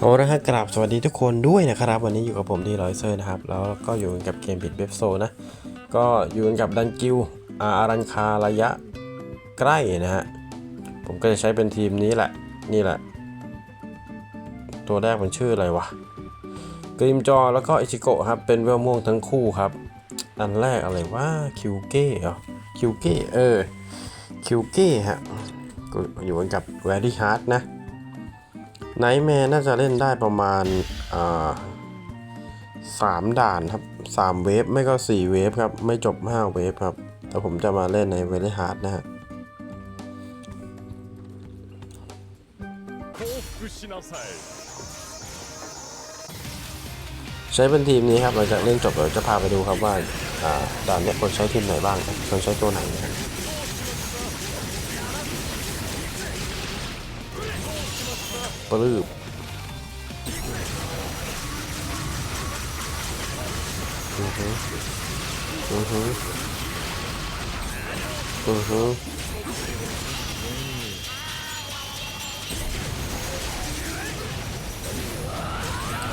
โอ้นะฮะกราบสวัสดีทุกคนด้วยนะครับ วันนี้อยู่กับผมที่รอยเซอร์นะครับ แล้วก็อยู่กับเกมบิดเว็บโซนะ ก็อยู่กับดันกิวอารันคาระยะใกล้นะฮะ ผมก็จะใช้เป็นทีมนี้แหละ นี่แหละ ตัวแรกมันชื่ออะไรวะกริมจอแล้วก็อิชิโกะครับ เป็นเวลม่วงทั้งคู่ครับ อันแรกอะไรว่าคิวเก้เหรอคิวเก้เออคิวเก้ฮะอยู่กันกับแวร์ดี้ฮาร์ดนะ ไนท์แมร์น่าจะเล่นได้ประมาณสามด่านครับสามเวฟไม่ก็สี่เวฟครับ ไม่จบห้าเวฟครับ แต่ผมจะมาเล่นในเวลฮาร์ดนะฮะใช้เป็นทีมนี้ครับหลังจากเล่นจบเราจะพาไปดูครับว่าด่านนี้คนใช้ทีมไหนบ้างคนใช้ตัวไหนนะครับ ปลื้บอือฮึอือฮึอือฮึ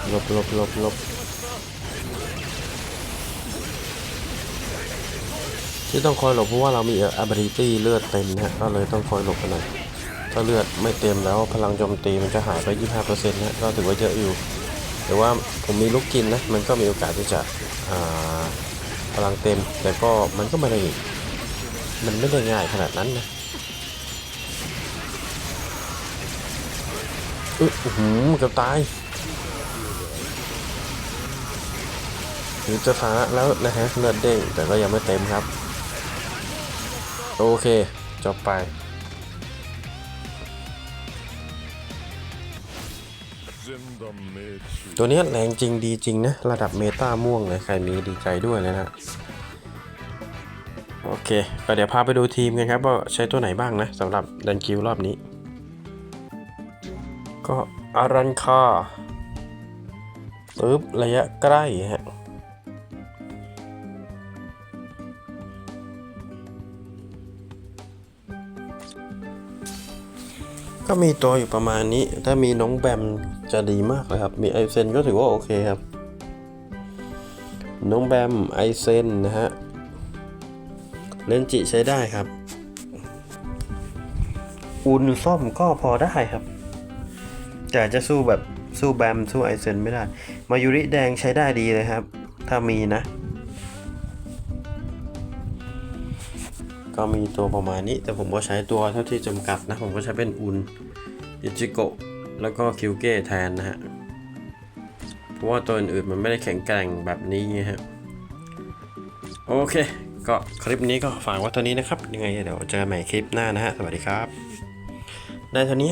หลบหลบหลบหลบที่ต้องคอยหลบเพราะว่าเรามี ability เลือดเต็มนะฮะก็เลยต้องคอยหลบกันหน่อย ถ้าเลือดไม่เต็มแล้วพลังโจมตีมันจะหายไป 25%นะก็ถือว่าเยอะอยู่ แต่ว่าผมมีลูกกินนะ มันก็มีโอกาสที่จะพลังเต็ม แต่ก็มันก็ไม่ได้ มันไม่ได้ง่ายขนาดนั้นนะอึอื้อหือเกือบตายหรือจะฟ้าแล้วนะฮะเลือดเด้งแต่ก็ยังไม่เต็มครับ โอเค จบไป ตัวนี้แรงจริงดีจริงนะ ระดับเมตาม่วงเลยใครมีดีใจด้วยเลยนะโอเค ก็เดี๋ยวพาไปดูทีมกันครับ ว่าใช้ตัวไหนบ้างนะสำหรับดันกิวรอบนี้ ก็อารันคาปึ๊บระยะใกล้ฮะ ก็มีตัวอยู่ประมาณนี้ ถ้ามีน้องแบมจะดีมากเลยครับ มีไอเซนก็ถือว่าโอเคครับ น้องแบมไอเซนนะฮะ เลนจิใช้ได้ครับ อุนส้มก็พอได้ครับ แต่จะสู้แบบสู้แบมสู้ไอเซนไม่ได้ มายุริแดงใช้ได้ดีเลยครับ ถ้ามีนะ ก็มีตัวประมาณนี้ แต่ผมก็ใช้ตัวเท่าที่จำกัดนะ ผมก็ใช้เป็นอุนอิจิโกะแล้วก็คิวเก้แทนนะฮะ เพราะว่าตัวอื่นๆมันไม่ได้แข็งแกร่งแบบนี้ไงฮะ โอเค ก็คลิปนี้ก็ฝากไว้เท่านี้นะครับ ยังไงเดี๋ยวเจอกันใหม่คลิปหน้านะฮะ สวัสดีครับ ได้เท่านี้